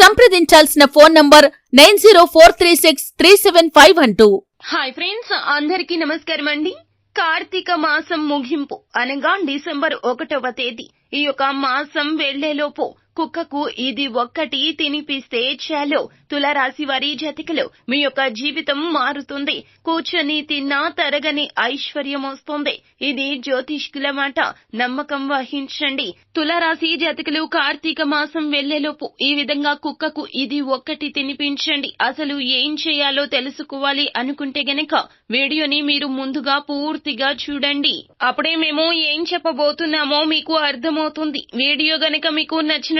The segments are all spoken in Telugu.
సంప్రదించాల్సిన phone number nine zero four three six three seven five one two. Hi friends అందరికీ నమస్కారం అండి. కార్తీక మాసం ముగింపు అనగా డిసెంబర్ ఒకటవ తేదీ. ఈ యొక్క మాసం వెళ్ళేలోపు కుక్కకు ఇది ఒక్కటి తినిపిస్తే చాలు. తులరాశి వారి జతికలు మీ యొక్క జీవితం మారుతుంది. కూర్చొని తిన్నా తరగని ఐశ్వర్యం వస్తుంది. ఇది జ్యోతిష్కుల మాట. నమ్మకం వహించండి. తులరాశి జతికలు కార్తీక మాసం వెళ్ళేలోపు ఈ విధంగా కుక్కకు ఇది ఒక్కటి తినిపించండి. అసలు ఏం చేయాలో తెలుసుకోవాలి అనుకుంటే గనక వీడియోని మీరు ముందుగా పూర్తిగా చూడండి. అప్పుడే మేము ఏం చెప్పబోతున్నామో మీకు అర్థమవుతుంది. వీడియో గనక మీకు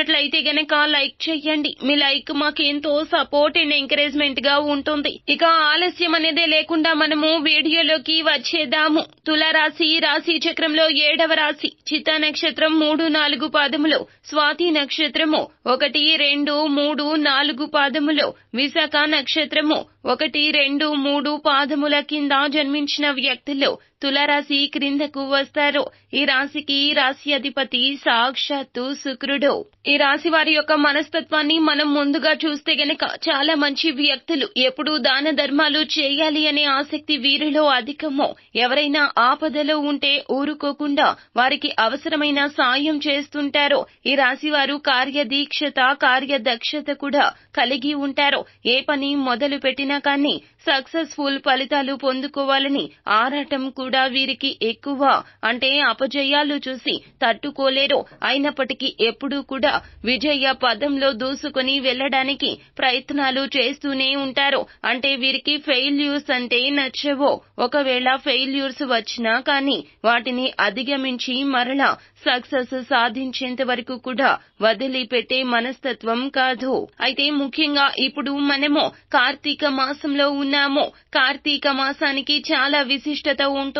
నచ్చినట్లయితే గనక లైక్ చేయండి మీ లైక్ మాకెంతో సపోర్ట్ అండ్ ఎంకరేజ్మెంట్గా ఉంటుంది. ఇక ఆలస్యం అనేదే లేకుండా మనము వీడియోలోకి వచ్చేద్దాము. తులరాశి రాశి చక్రంలో ఏడవ రాశి చిత్త నక్షత్రం మూడు నాలుగు పాదములు స్వాతి నక్షత్రము ఒకటి రెండు మూడు నాలుగు పాదములు విశాఖ నక్షత్రము ఒకటి రెండు మూడు పాదముల కింద జన్మించిన వ్యక్తులు తులరాశి క్రిందకు వస్తారు. ఈ రాశికి రాశి అధిపతి సాక్షాత్తు శుక్రుడు. ఈ రాశి వారి యొక్క మనస్తత్వాన్ని మనం ముందుగా చూస్తే గనక చాలా మంచి వ్యక్తులు. ఎప్పుడు దాన ధర్మాలు చేయాలి అనే ఆసక్తి వీరిలో అధికము. ఎవరైనా ఆపదలో ఉంటే ఊరుకోకుండా వారికి అవసరమైన సాయం చేస్తుంటారు. ఈ రాశి వారు కార్యదీక్షత కార్యదక్షత కూడా కలిగి ఉంటారు. ఏ పని మొదలు పెట్టినా కానీ సక్సెస్ఫుల్ ఫలితాలు పొందుకోవాలని ఆరాటం కూడా వీరికి ఎక్కువ అంటే అపజయాలు చూసి తట్టుకోలేరు. అయినప్పటికీ ఎప్పుడూ కూడా విజయ పదంలో దూసుకుని వెళ్ళడానికి ప్రయత్నాలు చేస్తూనే ఉంటారు. అంటే వీరికి ఫెయిల్యూర్స్ అంటే నచ్చవో. ఒకవేళ ఫెయిల్యూర్స్ వచ్చినా కానీ వాటిని అధిగమించి మరలా సక్సెస్ సాధించేంత వరకు కూడా వదిలిపెట్టే మనస్తత్వం కాదు. అయితే ముఖ్యంగా ఇప్పుడు మనము కార్తీక మాసంలో ఉన్నాము. కార్తీక మాసానికి చాలా విశిష్టత ఉంటుంది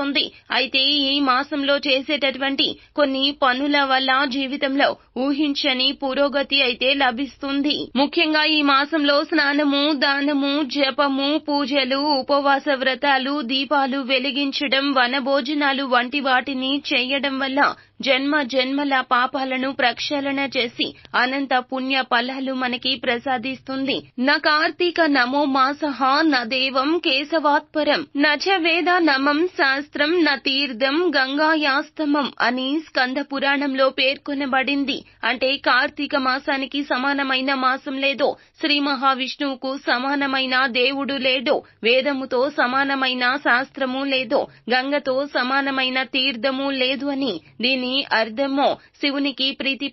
అయితే ఈ మాసంలో చేసేటటువంటి కొన్ని పనుల వల్ల జీవితంలో ఊహించని పురోగతి అయితే లభిస్తుంది. ముఖ్యంగా ఈ మాసంలో స్నానము దానము జపము పూజలు ఉపవాస వ్రతాలు దీపాలు వెలిగించడం వనభోజనాలు వంటి వాటిని చేయడం వల్ల జన్మ జన్మల పాపాలను ప్రక్షాళన చేసి అనంత పుణ్య ఫలాలు మనకి ప్రసాదిస్తుంది. నా కార్తీక నమో మాసహ నా దేవం కేశవాత్పరం. నచ వేద నమం శాస్త్రం నా తీర్థం గంగాయాస్తమం అని స్కంద పురాణంలో పేర్కొనబడింది. అంటే కార్తీక మాసానికి సమానమైన మాసం లేదో. శ్రీ మహావిష్ణువుకు సమానమైన దేవుడు లేడో. వేదముతో సమానమైన శాస్త్రము లేదో. గంగతో సమానమైన తీర్థము లేదు అని దీని అర్థమో శివునికి ప్రీతి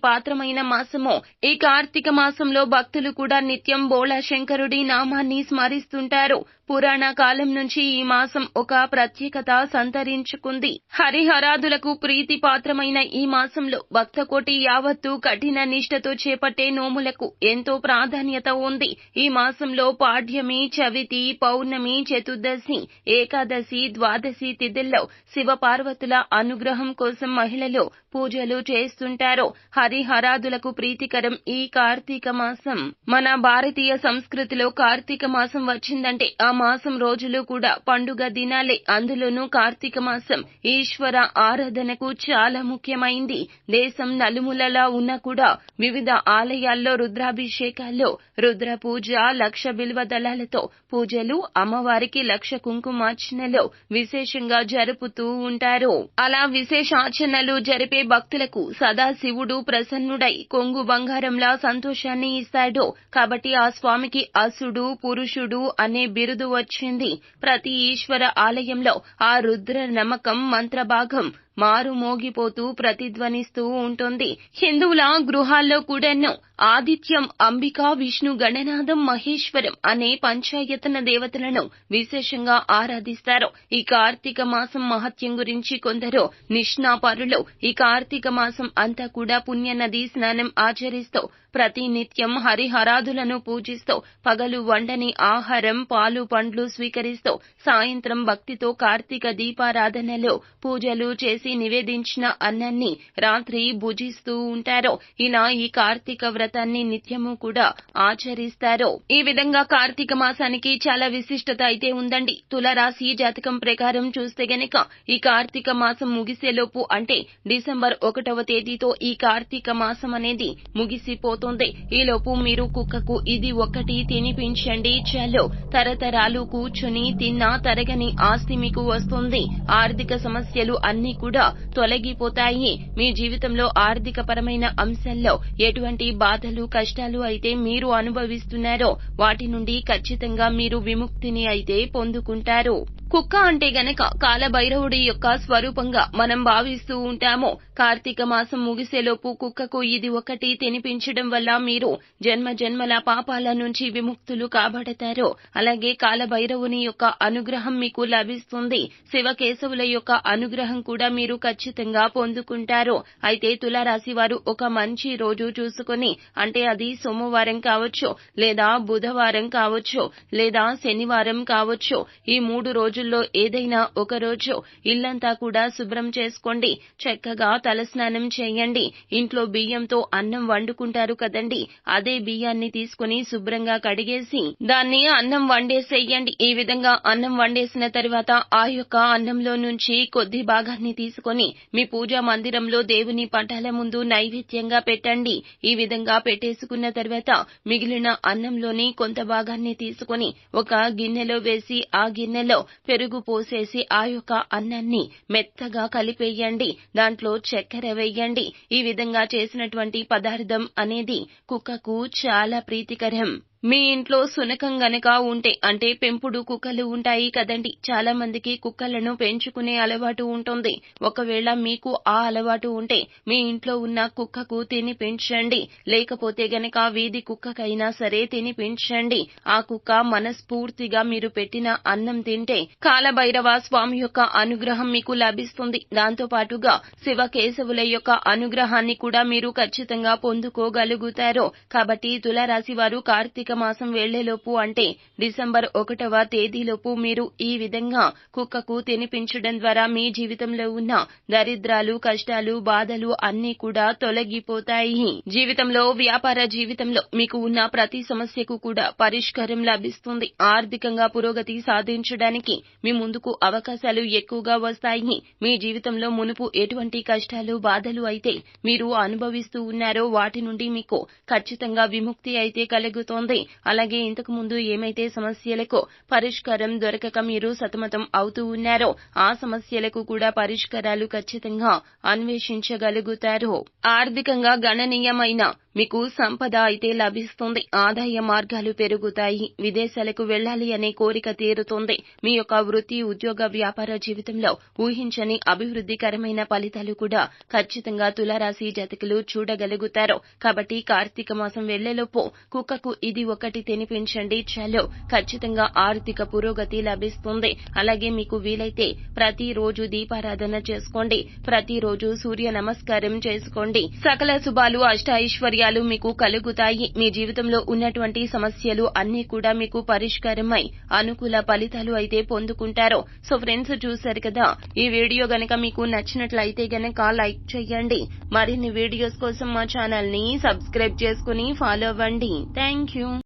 మాసము ఈ కార్తీక మాసంలో భక్తులు కూడా నిత్యం బోళా శంకరుడి నామాన్ని స్మరిస్తుంటారు. పురాణ కాలం నుంచి ఈ మాసం ఒక ప్రత్యేకత సంతరించుకుంది. హరిహరాదులకు ప్రీతిపాత్రమైన ఈ మాసంలో భక్తకోటి యావత్తు కఠిన నిష్ఠతో చేపట్టే నోములకు ఎంతో ప్రాధాన్యత ఉంది. ఈ మాసంలో పాడ్యమి చవితి పౌర్ణమి చతుర్దశి ఏకాదశి ద్వాదశి తిథుల్లో శివ పార్వతుల అనుగ్రహం కోసం మహిళలు పూజలు చేస్తుంటారు. హరిహరాదులకు ప్రీతికరం ఈ కార్తీక మాసం. మన భారతీయ సంస్కృతిలో కార్తీక మాసం వచ్చిందంటే ఆ మాసం రోజులు కూడా పండుగ దినాలే. అందులోనూ కార్తీక మాసం ఈశ్వర ఆరాధనకు చాలా ముఖ్యమైంది. దేశం నలుమూలలా ఉన్నా కూడా వివిధ ఆలయాల్లో రుద్రాభిషేకాల్లో రుద్ర పూజ లక్ష బిల్వ దళాలతో పూజలు అమ్మవారికి లక్ష కుంకుమార్చనలో విశేషంగా జరుపుతూ ఉంటారు. అలా విశేషార్చనలు జరిపే భక్తులకు సదా శివుడు ప్రసన్నుడై కొంగు బంగారంలా సంతోషాన్ని ఇస్తాడు. కాబట్టి ఆ స్వామికి అసుడు పురుషుడు అనే బిరుదు వచ్చింది. ప్రతి ఈశ్వర ఆలయంలో ఆ రుద్ర నమ్మకం మంత్రభాగం. మారుమోగిపోతూ ప్రతిధ్వనిస్తూ ఉంటుంది. హిందువుల గృహాల్లో కూడాను ఆదిత్యం అంబిక విష్ణు గణనాథం మహేశ్వరం అనే పంచాయతన దేవతలను విశేషంగా ఆరాధిస్తారు. ఈ కార్తీక మాసం మహత్యం గురించి కొందరు నిష్ణాపరులు. ఈ కార్తీక మాసం అంతా కూడా పుణ్య నది స్నానం ఆచరిస్తూ ప్రతి నిత్యం హరిహరాదులను పూజిస్తూ పగలు వండని ఆహారం పాలు పండ్లు స్వీకరిస్తూ సాయంత్రం భక్తితో కార్తీక దీపారాధనలో పూజలు చేసి నివేదించిన అన్నాన్ని రాత్రి భుజిస్తూ ఉంటారు. ఇలా ఈ కార్తీక వ్రతాన్ని నిత్యము కూడా ఆచరిస్తారు. ఈ విధంగా కార్తీక మాసానికి చాలా విశిష్టత అయితే ఉందండి. తులరాశి జాతకం ప్రకారం చూస్తే గనక ఈ కార్తీక మాసం ముగిసేలోపు అంటే డిసెంబర్ ఒకటవ తేదీతో ఈ కార్తీక మాసం అనేది ముగిసిపోతుంది ఈలోపు మీరు కుక్కకు ఇది ఒకటి తినిపించండి. చలో తరతరాలు కూర్చుని తిన్నా తరగని ఆస్తి మీకు వస్తుంది. ఆర్థిక సమస్యలు అన్ని కూడా తొలగిపోతాయి. మీ జీవితంలో ఆర్థిక పరమైన అంశాల్లో ఎటువంటి బాధలు కష్టాలు అయితే మీరు అనుభవిస్తున్నారో వాటి నుండి ఖచ్చితంగా మీరు విముక్తిని అయితే పొందుకుంటారు. కుక్క అంటే గనక కాలభైరవుడి యొక్క స్వరూపంగా మనం భావిస్తూ ఉంటాము కార్తీక మాసం ముగిసేలోపు కుక్కకు ఇది ఒకటి తినిపించడం వల్ల మీరు జన్మ జన్మల పాపాల నుంచి విముక్తులు కాబడతారు అలాగే కాలభైరవుని యొక్క అనుగ్రహం మీకు లభిస్తుంది శివకేశవుల యొక్క అనుగ్రహం కూడా మీరు ఖచ్చితంగా పొందుకుంటారు. అయితే తులారాశి వారు ఒక మంచి రోజు చూసుకుని అంటే అది సోమవారం కావచ్చు లేదా బుధవారం కావచ్చు లేదా శనివారం కావచ్చు ఈ మూడు రోజు రోజుల్లో ఏదైనా ఒక రోజు ఇల్లంతా కూడా శుభ్రం చేసుకోండి. చక్కగా తలస్నానం చేయండి. ఇంట్లో బియ్యంతో అన్నం వండుకుంటారు కదండి. అదే బియ్యాన్ని తీసుకుని శుభ్రంగా కడిగేసి దాన్ని అన్నం వండేసేయండి. ఈ విధంగా అన్నం వండేసిన తర్వాత ఆ యొక్క అన్నంలో నుంచి కొద్ది భాగాన్ని తీసుకొని మీ పూజా మందిరంలో దేవుని పటాల ముందు నైవేద్యంగా పెట్టండి. ఈ విధంగా పెట్టేసుకున్న తర్వాత మిగిలిన అన్నంలోని కొంత భాగాన్ని తీసుకొని ఒక గిన్నెలో వేసి ఆ గిన్నెలో పెరుగు పోసేసి ఆ యొక్క అన్నాన్ని మెత్తగా కలిపేయండి. దాంట్లో చక్కెర వేయండి. ఈ విధంగా చేసినటువంటి పదార్థం అనేది కుక్కకు చాలా ప్రీతికరం. మీ ఇంట్లో సునకం గనక ఉంటే అంటే పెంపుడు కుక్కలు ఉంటాయి కదండి. చాలా మందికి కుక్కలను పెంచుకునే అలవాటు ఉంటుంది. ఒకవేళ మీకు ఆ అలవాటు ఉంటే మీ ఇంట్లో ఉన్న కుక్కకు తిని పెంచండి. లేకపోతే గనక వీధి కుక్కకైనా సరే తిని పెంచండి. ఆ కుక్క మనస్ఫూర్తిగా మీరు పెట్టిన అన్నం తింటే కాలభైరవ స్వామి యొక్క అనుగ్రహం మీకు లభిస్తుంది. దాంతో పాటుగా శివకేశవుల యొక్క అనుగ్రహాన్ని కూడా మీరు ఖచ్చితంగా పొందుకోగలుగుతారు. కాబట్టి తులారాశి వారు కార్తీక మాసం వెళ్ళేలోపు అంటే డిసెంబర్ ఒకటవ తేదీలోపు మీరు ఈ విధంగా కుక్కకు తినిపించడం ద్వారా మీ జీవితంలో ఉన్న దరిద్రాలు కష్టాలు బాధలు అన్నీ కూడా తొలగిపోతాయి. జీవితంలో వ్యాపార జీవితంలో మీకు ఉన్న ప్రతి సమస్యకు కూడా పరిష్కారం లభిస్తుంది. ఆర్థికంగా పురోగతి సాధించడానికి మీ ముందుకు అవకాశాలు ఎక్కువగా వస్తాయి. మీ జీవితంలో మునుపు ఎటువంటి కష్టాలు బాధలు అయితే మీరు అనుభవిస్తూ ఉన్నారో వాటి నుండి మీకు ఖచ్చితంగా విముక్తి అయితే కలుగుతోంది. అలాగే ఇంతకు ముందు ఏమైతే సమస్యలకు పరిష్కారం దొరకక మీరు సతమతం అవుతూ ఉన్నారో ఆ సమస్యలకు కూడా పరిష్కారాలు ఖచ్చితంగా అన్వేషించగలుగుతారు. ఆర్థికంగా గణనీయమైన మీకు సంపద అయితే లభిస్తుంది. ఆదాయ మార్గాలు పెరుగుతాయి. విదేశాలకు వెళ్ళాలి అనే కోరిక తీరుతుంది. మీ యొక్క వృత్తి ఉద్యోగ వ్యాపార జీవితంలో ఊహించని అభివృద్ధికరమైన ఫలితాలు కూడా ఖచ్చితంగా తులారాశి జతకులు చూడగలుగుతారు. కాబట్టి కార్తీక మాసం వెళ్ళేలోపు కుక్కకు ఇది ఒకటి తినిపించండి. చలో ఖచ్చితంగా ఆర్థిక పురోగతి లభిస్తుంది. అలాగే మీకు వీలైతే ప్రతిరోజు దీపారాధన చేసుకోండి. ప్రతిరోజు సూర్య నమస్కారం చేసుకోండి. సకల శుభాలు అష్ట ఐశ్వర్యాలు మీకు కలుగుతాయి. మీ జీవితంలో ఉన్నటువంటి సమస్యలు అన్ని కూడా మీకు పరిష్కారమై అనుకూల ఫలితాలు అయితే పొందుకుంటారు. సో ఫ్రెండ్స్ చూశారు కదా? ఈ వీడియో గనక మీకు నచ్చినట్లయితే గనక లైక్ చేయండి. మరిన్ని వీడియోస్ కోసం మా ఛానల్ని సబ్స్క్రైబ్ చేసుకుని ఫాలో అవ్వండి. Thank you.